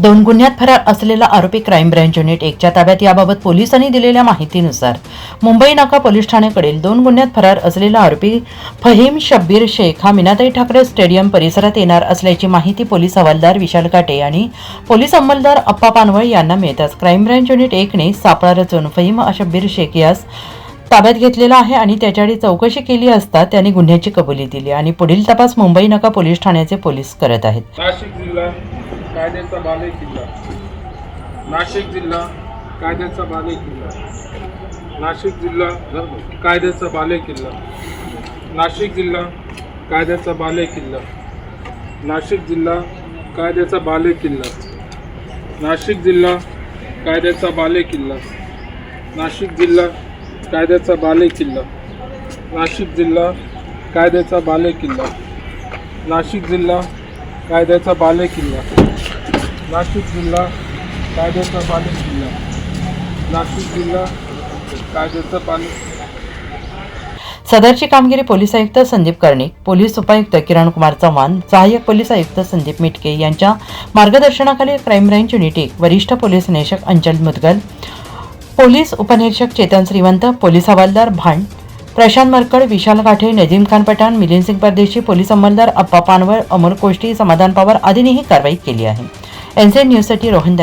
दोन गुन्ह्यात फरार असलेला आरोपी क्राईम ब्रँच युनिट एकच्या ताब्यात याबाबत पोलिसांनी दिलेल्या माहितीनुसार मुंबई नाका पोलीस ठाण्याकडील दोन गुन्ह्यात फरार असलेला आरोपी फहीम शब्बीर शेख हा मीनाताई ठाकरे स्टेडियम परिसरात येणार असल्याची माहिती पोलीस हवालदार विशाल काटे आणि पोलीस अंमलदार अप्पा पानवळ यांना मिळताच क्राईम ब्रँच युनिट एकने सापळा रचून फहीम शब्बीर शेख यास ताब्यात घेतलेला आहे आणि त्याच्याकडे चौकशी केली असता त्याने गुन्ह्याची कबुली दिली आणि पुढील तपास मुंबई नका पोलीस ठाण्याचे पोलीस करत आहेत. नाशिक जिल्हा कायद्याचा बाले किल्ला. नाशिक जिल्हा कायद्याचा बाले किल्ला. नाशिक जिल्हा कायद्याचा बाले किल्ला. नाशिक जिल्हा कायद्याचा बाले किल्ला. नाशिक जिल्हा कायद्याचा बाले किल्ला. नाशिक जिल्हा कायद्याचा बाले किल्ला. नाशिक जिल्हा कायद्याचा बाले किल्ला नाशिक जिल्हा कायद्याचा बाले किल्ला नाशिक जिल्हा कायद्याचा बाले किल्ला नाशिक जिल्हा कायद्याचा बाले किल्ला नाशिक जिल्हा कायद्याचा बाले सदरची कामगिरी पोलीस आयुक्त संदीप कर्णिक पोलीस उपायुक्त किरण कुमार चव्हाण सहाय्यक पोलीस आयुक्त संदीप मिटके यांच्या मार्गदर्शनाखाली क्राईम ब्रँच युनिटी वरिष्ठ पोलीस निरीक्षक अंचल मुदगल पोलीस उपनिरीक्षक चेतन श्रीवंत पोलीस हवालदार भांड प्रशांत मरकड विशाल गाठे नजीम खान पठाण मिलिंद सिंग परदेशी पोलीस अंमलदार अप्पा पानवळ अमर कोष्टी समाधान पवार आदींनी ही कारवाई केली आहे. एनसीएन न्यूजसाठी रोहन